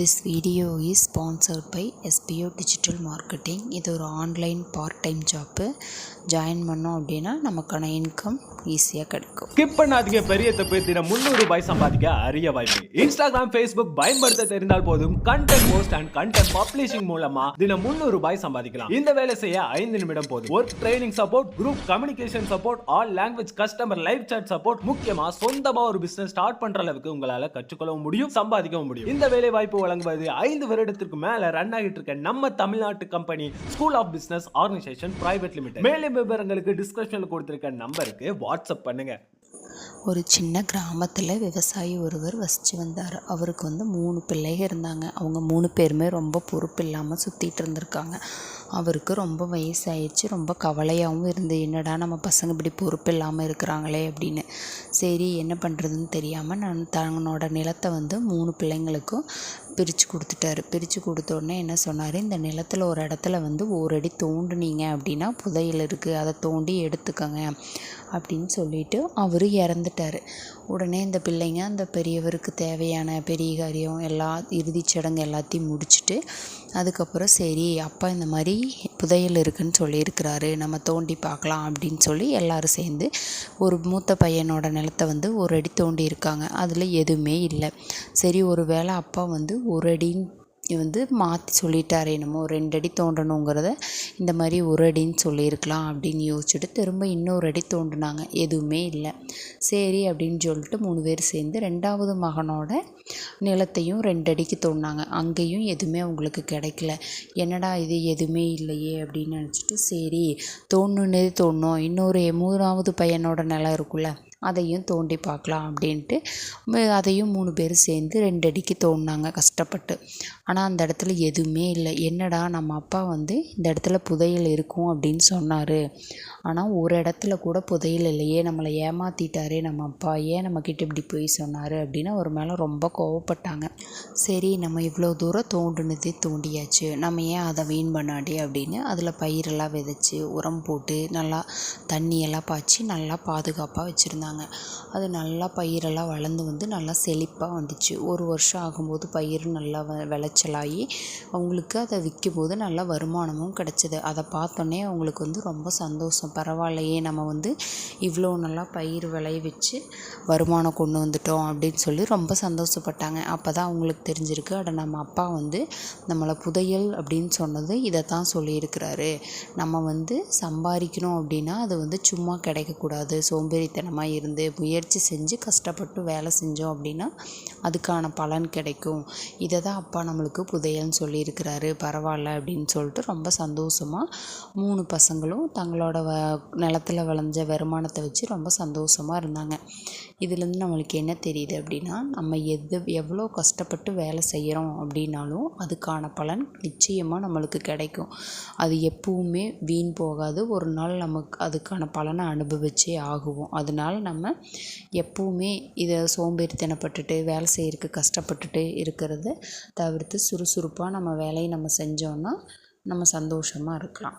This video is sponsored by SPO digital marketing இது ஒரு online part time job join பண்ணோம் அப்படின்னா நமக்கான இன்கம் ஈஸியாக கிடைக்கும். ஸ்கிப் பண்ணாதீங்க பெரிய தப்பு தினம் முந்நூறு ரூபாய் சம்பாதிக்க அரிய வாய்ப்பு. இன்ஸ்டாகிராம் ஃபேஸ்புக் பயன்படுத்த தெரிந்தால் போதும் content post and content publishing மூலமா தினம் முந்நூறு ரூபாய் சம்பாதிக்கலாம். இந்த வேலை செய்ய ஐந்து நிமிடம் போதும். Work training support group communication support all language customer live chat support முக்கியமா சொந்தமா ஒரு பிசினஸ் ஸ்டார்ட் பண்ற அளவுக்கு உங்களால கற்றுக்கொள்ளவும் முடியும் சம்பாதிக்கவும் முடியும். இந்த வேலை வாய்ப்பு வழங்குவது ஐந்து வருடத்திற்கு மேல ரன் ஆகிட்டு இருக்க நம்ம தமிழ்நாட்டு company school of business organisation private limited மேலும் விவரங்களுக்கு டிஸ்கிரிப்ஷன்ல கொடுத்திருக்க நம்பருக்கு வாட்ஸ்அப் பண்ணுங்க. ஒரு சின்ன கிராமத்தில் விவசாயி ஒருவர் வசித்து வந்தார். அவருக்கு வந்து மூணு பிள்ளைங்க இருந்தாங்க. அவங்க மூணு பேருமே ரொம்ப பொறுப்பு இல்லாமல் சுற்றிட்டு இருந்திருக்காங்க. அவருக்கு ரொம்ப வயசாயிடுச்சு. ரொம்ப கவலையாகவும் இருந்து என்னடா நம்ம பசங்க இப்படி பொறுப்பு இல்லாமல் இருக்கிறாங்களே அப்படின்னு. சரி என்ன பண்ணுறதுன்னு தெரியாமல் நான் தன்னோட நிலத்தை வந்து மூணு பிள்ளைங்களுக்கும் பிரித்து கொடுத்துட்டாரு. பிரித்து கொடுத்தோடனே என்ன சொன்னார்? இந்த நிலத்தில் ஒரு இடத்துல வந்து ஒரு அடி தோண்டுனீங்க அப்படின்னா புதையல் இருக்குது அதை தோண்டி எடுத்துக்கங்க அப்படின்னு சொல்லிட்டு அவர் இறந்துட்டார். உடனே இந்த பிள்ளைங்க அந்த பெரியவருக்கு தேவையான பெரிய காரியம் எல்லா இறுதிச் சடங்கு எல்லாத்தையும் முடிச்சுட்டு அதுக்கப்புறம் சரி அப்பா இந்த மாதிரி புதையல் இருக்குன்னு சொல்லியிருக்கிறாரு. நம்ம தோண்டி பார்க்கலாம் அப்படின்னு சொல்லி எல்லாரும் சேர்ந்து ஒரு மூத்த பையனோட நிலத்தை வந்து ஒரு அடி தோண்டி இருக்காங்க அதில் எதுவுமே இல்லை. சரி ஒரு வேளை அப்பா வந்து ஒரு அடின்னு வந்து மாற்றி சொல்லிட்டாரு என்னமோ ரெண்டு அடி தோண்டணுங்கிறத இந்த மாதிரி ஒரு அடின்னு சொல்லியிருக்கலாம் அப்படின்னு யோசிச்சுட்டு திரும்ப இன்னொரு அடி தோண்டினாங்க. எதுவுமே இல்லை. சரி அப்படின்னு சொல்லிட்டு மூணு பேர் சேர்ந்து ரெண்டாவது மகனோட நிலத்தையும் ரெண்டு அடிக்கு தோண்டினாங்க. அங்கேயும் எதுவுமே அவங்களுக்கு கிடைக்கல. என்னடா இது எதுவுமே இல்லையே அப்படின்னு நினச்சிட்டு சரி தோணுனே தோணும் இன்னொரு மூணாவது பையனோட நிலம் இருக்குல்ல அதையும் தோண்டி பார்க்கலாம் அப்படின்ட்டு. அதையும் மூணு பேர் சேர்ந்து ரெண்டு அடிக்கு தோண்டினாங்க கஷ்டப்பட்டு. ஆனால் அந்த இடத்துல எதுவுமே இல்லை. என்னடா நம்ம அப்பா வந்து இந்த இடத்துல புதையல் இருக்கும் அப்படின்னு சொன்னார். ஆனால் ஒரு இடத்துல கூட புதையல் இல்லையே. நம்மளை ஏமாற்றிட்டாரே நம்ம அப்பா. ஏன் நம்மக்கிட்ட இப்படி போய் சொன்னார் அப்படின்னு அவர் மேலே ரொம்ப கோவப்பட்டாங்க. சரி நம்ம இவ்வளோ தூரம் தோண்டுனதே தோண்டியாச்சு. நம்ம ஏன் அதை வீண் பண்ணாடி அப்படின்னு அதில் பயிரெல்லாம் விதைச்சி உரம் போட்டு நல்லா தண்ணியெல்லாம் பாய்ச்சி நல்லா பாதுகாப்பாக வச்சுருந்தாங்க. அது நல்லா பயிரெல்லாம் வளர்ந்து வந்து நல்லா செழிப்பாக வந்துச்சு. ஒரு வருஷம் ஆகும்போது பயிர் நல்லா வ விளைச்சலாகி அவங்களுக்கு அதை விற்கும்போது நல்லா வருமானமும் கிடச்சிது. அதை பார்த்தோன்னே அவங்களுக்கு வந்து ரொம்ப சந்தோஷம். பரவாயில்லையே நம்ம வந்து இவ்வளோ நல்லா பயிர் விளைய வச்சு வருமானம் கொண்டு வந்துட்டோம் அப்படின்னு சொல்லி ரொம்ப சந்தோஷப்பட்டாங்க. அப்போ தான் அவங்களுக்கு தெரிஞ்சிருக்கு அட நம்ம அப்பா வந்து நம்மளை புதையல் அப்படின்னு சொன்னது இதை தான் சொல்லியிருக்கிறாரு. நம்ம வந்து சம்பாதிக்கணும் அப்படின்னா அது வந்து சும்மா கிடைக்கக்கூடாது. சோம்பேறித்தனமாக இருந்து முயற்சி செஞ்சு கஷ்டப்பட்டு வேலை செஞ்சோம் அப்படின்னா அதுக்கான பலன் கிடைக்கும். இதை தான் அப்பா நம்மளுக்கு புதையல்னு சொல்லியிருக்கிறாரு. பரவாயில்ல அப்படின்னு சொல்லிட்டு ரொம்ப சந்தோஷமாக மூணு பசங்களும் தங்களோட வ நிலத்துல விளைஞ்ச வருமானத்தை வச்சு ரொம்ப சந்தோஷமாக இருந்தாங்க. இதுலேருந்து நம்மளுக்கு என்ன தெரியுது அப்படின்னா நம்ம எது எவ்வளோ கஷ்டப்பட்டு வேலை செய்கிறோம் அப்படின்னாலும் அதுக்கான பலன் நிச்சயமாக நம்மளுக்கு கிடைக்கும். அது எப்பவுமே வீண் போகாது. ஒரு நாள் நமக்கு அதுக்கான பலனை அனுபவிச்சே ஆகுவோம். அதனால நம்ம எப்பவுமே இதை சோம்பேறித்தனப்பட்டுட்டு வேலை செய்கிறதுக்கு கஷ்டப்பட்டுட்டு இருக்கிறத தவிர்த்து சுறுசுறுப்பாக நம்ம வேலையை நம்ம செஞ்சோன்னா நம்ம சந்தோஷமாக இருக்கலாம்.